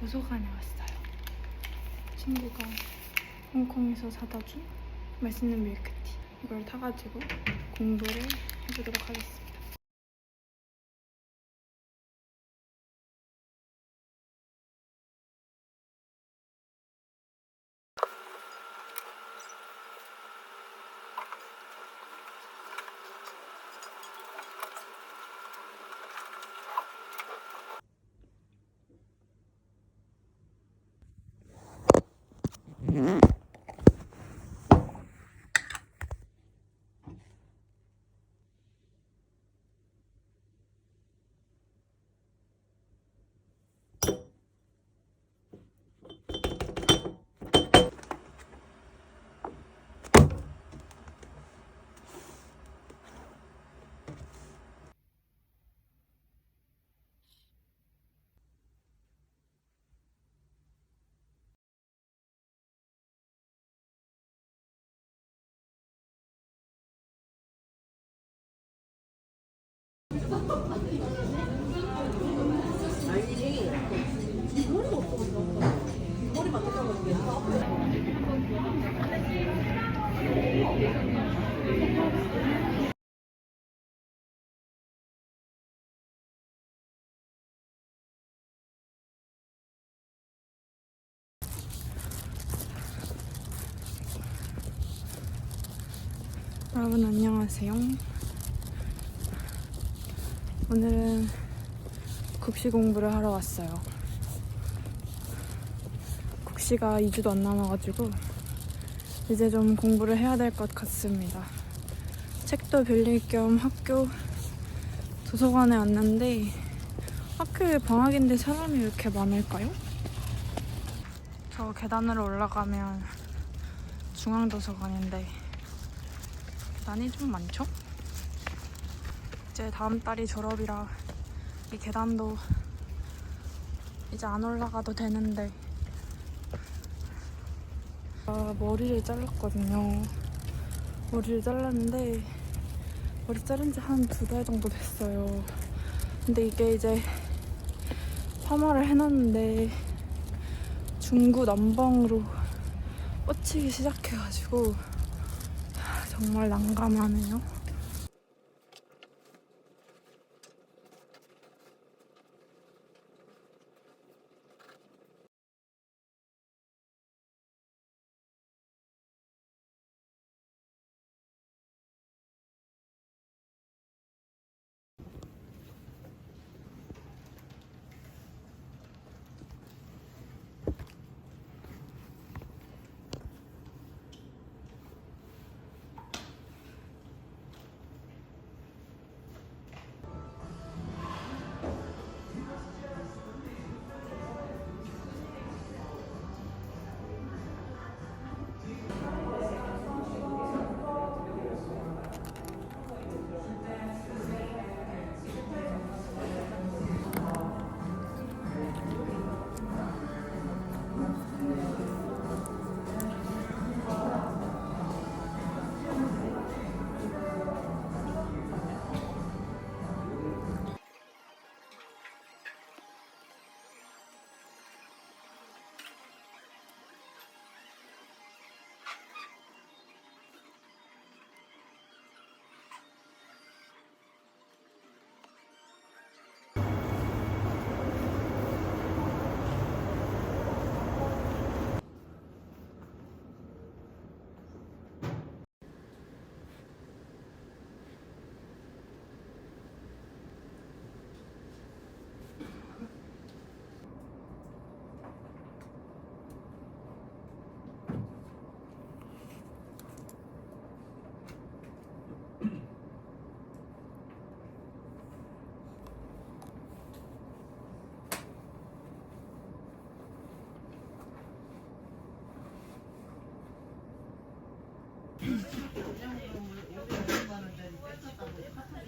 도서관에 왔어요. 친구가 홍콩에서 사다 준 맛있는 밀크티 이걸 타가지고 공부를 해보도록 하겠습니다. 여러분 안녕하세요. 오늘은 국시 공부를 하러 왔어요. 국시가 2주도 안 남아가지고 이제 좀 공부를 해야 될 것 같습니다. 책도 빌릴 겸 학교 도서관에 왔는데 학교에 방학인데 사람이 왜 이렇게 많을까요? 저 계단으로 올라가면 중앙도서관인데 계단이 좀 많죠? 이제 다음 달이 졸업이라 이 계단도 이제 안 올라가도 되는데 아, 머리를 잘랐거든요. 머리를 잘랐는데 머리 자른 지 한 두 달 정도 됐어요. 근데 이게 이제 파마를 해놨는데 중구 남방으로 뻗치기 시작해가지고 정말 난감하네요. 500만 원짜리 뺏었다고 카톡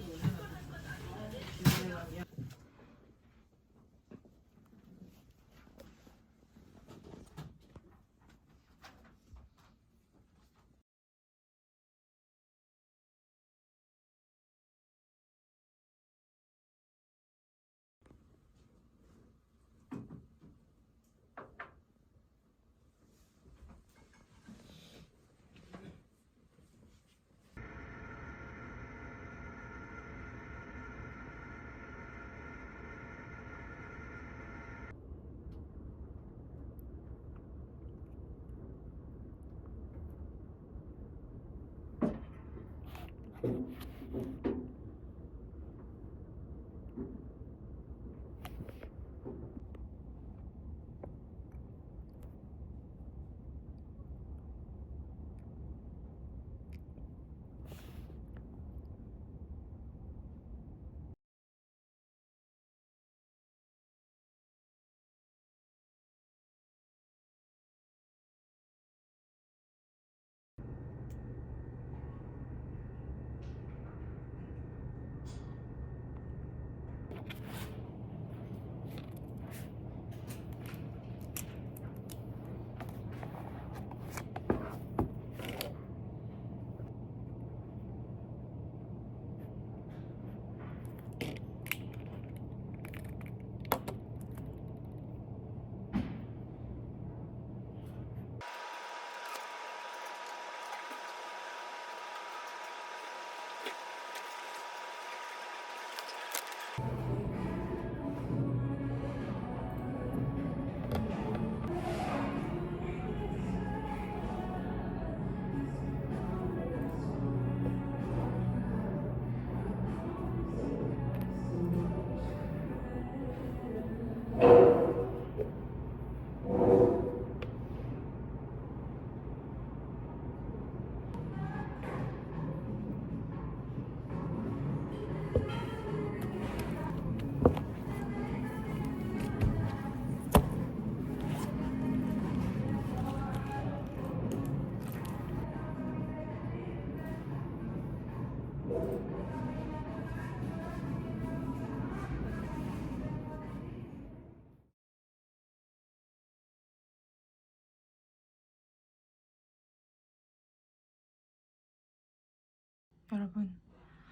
여러분,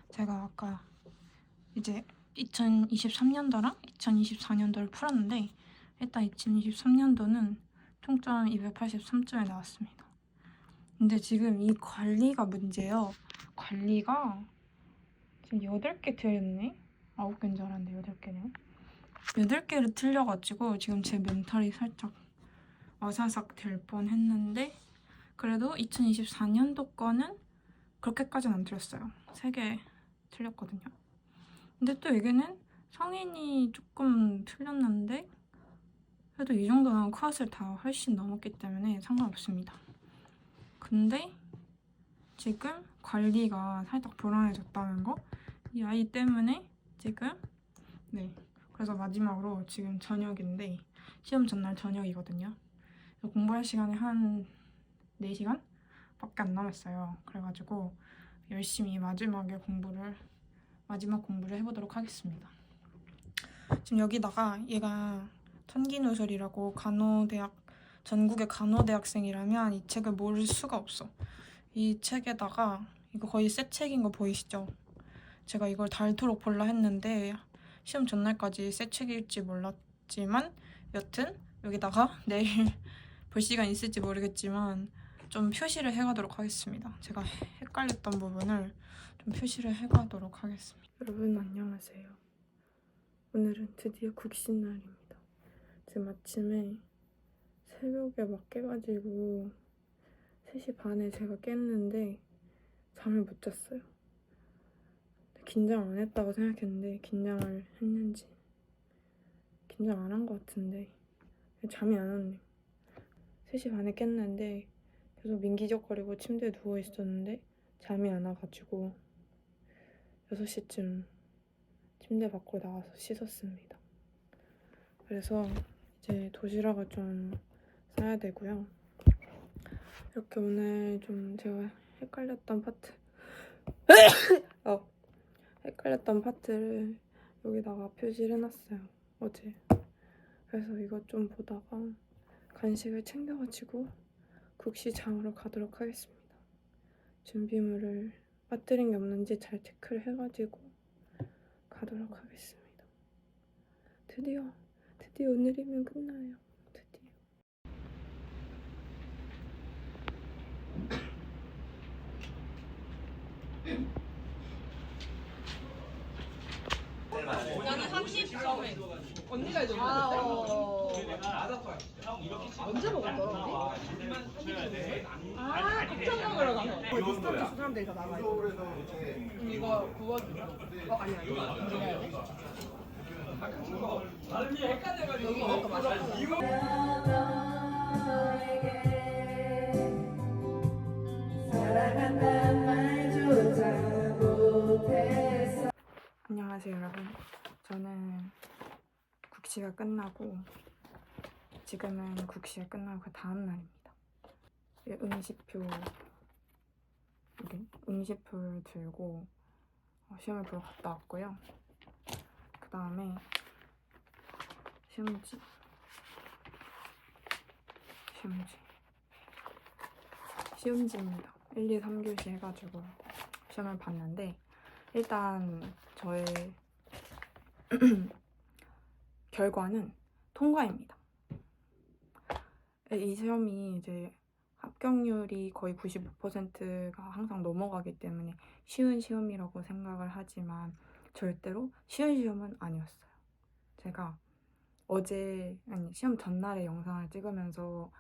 제가 아까 이제 2023년도랑 2024년도를 풀었는데 일단 2023년도는 총점 283점에 나왔습니다. 근데 지금 이 관리가 문제예요. 관리가 지금 8개 틀렸네? 9개인 줄 알았는데 8개네요. 8개를 틀려가지고 지금 제 멘탈이 살짝 어사삭 될 뻔했는데 그래도 2024년도 거는 그렇게까지는 안 틀렸어요. 3개 틀렸거든요. 근데 또 여기는 성인이 조금 틀렸는데 그래도 이 정도는 컷을 다 훨씬 넘었기 때문에 상관없습니다. 근데 지금 관리가 살짝 불안해졌다는 거? 이 아이 때문에 지금 네 그래서 마지막으로 지금 저녁인데 시험 전날 저녁이거든요. 공부할 시간이 한 4시간? 밖에 안 남았어요. 그래가지고 열심히 마지막에 공부를 마지막 공부를 해보도록 하겠습니다. 지금 여기다가 얘가 천기누설이라고 간호대학 전국의 간호대학생이라면 이 책을 모를 수가 없어. 이 책에다가 이거 거의 새 책인 거 보이시죠? 제가 이걸 닳도록 볼라 했는데 시험 전날까지 새 책일지 몰랐지만 여튼 여기다가 내일 볼 시간 있을지 모르겠지만 좀 표시를 해가도록 하겠습니다. 제가 헷갈렸던 부분을 좀 표시를 해가도록 하겠습니다. 여러분 안녕하세요. 오늘은 드디어 국신 날입니다. 지금 아침에 새벽에 막 깨가지고 3시 반에 제가 깼는데 잠을 못 잤어요. 긴장 안 했다고 생각했는데 긴장을 했는지 긴장 안 한 것 같은데 잠이 안 왔네. 3시 반에 깼는데 계속 민기적거리고 침대에 누워 있었는데 잠이 안 와가지고 6시쯤 침대 밖으로 나와서 씻었습니다. 그래서 이제 도시락을 좀 싸야 되고요. 이렇게 오늘 좀 제가 헷갈렸던 파트 어, 헷갈렸던 파트를 여기다가 표시를 해놨어요. 어제. 그래서 이것 좀 보다가 간식을 챙겨가지고 국시장으로 가도록 하겠습니다. 준비물을 빠뜨린 게 없는지 잘 체크를 해가지고 가도록 하겠습니다. 드디어 드디어 오늘이면 끝나요. 드디어. 나는 30점에 언니가 해줬는데 언제 먹었더라? 아 곱창 먹으러 가서 디스턴트 사람들이 다 나가 있어 그럼 이거 구워주자 어 아니 아니 해야 돼? 여기 이거 맛있어 안녕하세요 여러분. 저는 국시가 끝나고 지금은 국시가 끝나고 그 다음 날입니다. 이 응시표 여기 응시표를 들고 어, 시험을 보러 갔다 왔고요. 그 다음에 시험지 시험지 시험지입니다. 1, 2, 3교시 해가지고 시험을 봤는데 일단 저의 결과는 통과입니다. 이 시험이 이제 합격률이 거의 95%가 항상 넘어가기 때문에 쉬운 시험이라고 생각을 하지만 절대로 쉬운 시험은 아니었어요. 제가 어제 아니 시험 전날에 영상을 찍으면서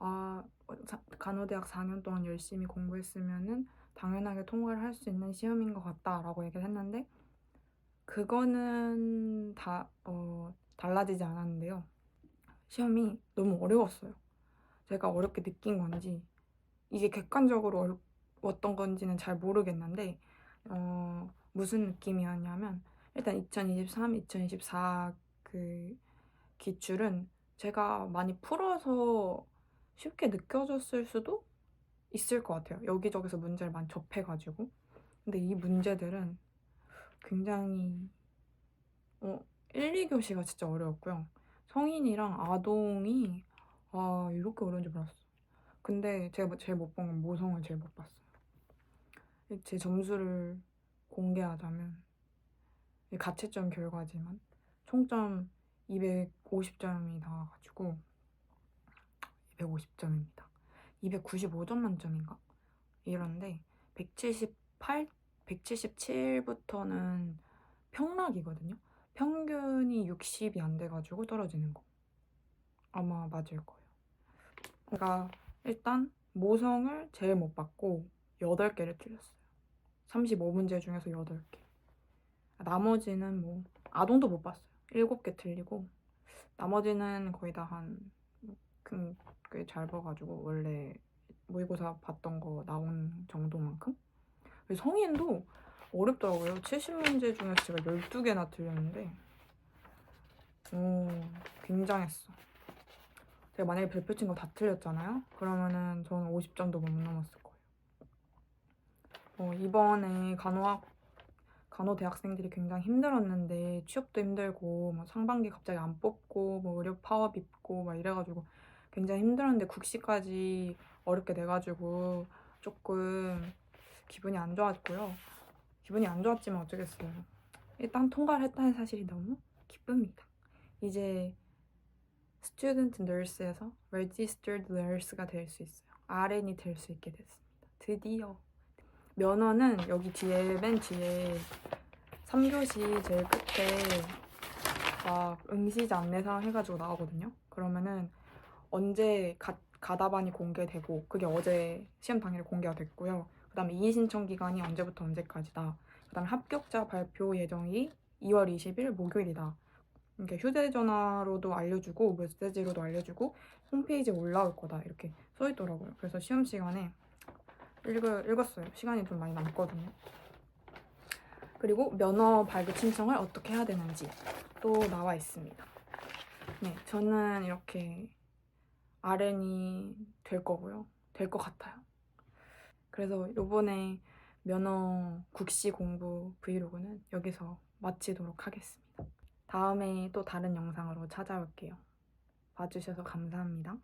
아 자- 간호대학 4년 동안 열심히 공부했으면은 당연하게 통과를 할 수 있는 시험인 것 같다라고 얘기를 했는데 그거는 다 어, 달라지지 않았는데요. 시험이 너무 어려웠어요. 제가 어렵게 느낀 건지 이게 객관적으로 어려웠던 건지는 잘 모르겠는데 어, 무슨 느낌이었냐면 일단 2023, 2024 그 기출은 제가 많이 풀어서 쉽게 느껴졌을 수도 있을 것 같아요. 여기저기서 문제를 많이 접해가지고. 근데 이 문제들은 굉장히 어, 1, 2교시가 진짜 어려웠고요. 성인이랑 아동이 아 이렇게 어려운 줄 몰랐어. 근데 제가 제일 못 본 건 모성을 제일 못 봤어요. 제 점수를 공개하자면 가채점 결과지만 총점 250점이 나와가지고 250점입니다. 295점 만점인가? 이런데 178, 177부터는 평락이거든요. 평균이 60이 안 돼가지고 떨어지는 거. 아마 맞을 거예요. 그러니까 일단 모성을 제일 못 받고 8개를 틀렸어요. 35문제 중에서 8개. 나머지는 뭐 아동도 못 봤어요. 7개 틀리고 나머지는 거의 다한 꽤 잘 봐가지고 원래 모의고사 봤던 거 나온 정도만큼 성인도 어렵더라고요. 70문제 중에서 제가 12개나 틀렸는데 오 굉장했어. 제가 만약에 별표 친거 다 틀렸잖아요. 그러면은 저는 50점도 못 넘었을 거예요. 어, 이번에 간호학 간호 대학생들이 굉장히 힘들었는데 취업도 힘들고 뭐 상반기 갑자기 안 뽑고 뭐 의료 파업 입고 막 이래가지고 굉장히 힘들었는데 국시까지 어렵게 돼가지고 조금 기분이 안 좋았고요. 기분이 안 좋았지만 어쩌겠어요. 일단 통과를 했다는 사실이 너무 기쁩니다. 이제 스튜던트 널스에서 registered nurse가 될 수 있어요. RN이 될 수 있게 됐습니다. 드디어 면허는 여기 뒤에 맨 뒤에 3교시 제일 끝에 막 응시자 안내사항 해가지고 나오거든요. 그러면은 언제 가, 가다반이 공개되고 그게 어제 시험 당일 공개가 됐고요. 그 다음에 이의 신청 기간이 언제부터 언제까지다. 그 다음에 합격자 발표 예정이 2월 20일 목요일이다. 이렇게 휴대전화로도 알려주고 메시지로도 알려주고 홈페이지에 올라올 거다 이렇게 써 있더라고요. 그래서 시험 시간에 읽, 읽었어요. 시간이 좀 많이 남거든요. 그리고 면허 발급 신청을 어떻게 해야 되는지 또 나와 있습니다. 네, 저는 이렇게 RN이 될 거고요. 될 것 같아요. 그래서 요번에 면허 국시 공부 브이로그는 여기서 마치도록 하겠습니다. 다음에 또 다른 영상으로 찾아올게요. 봐주셔서 감사합니다.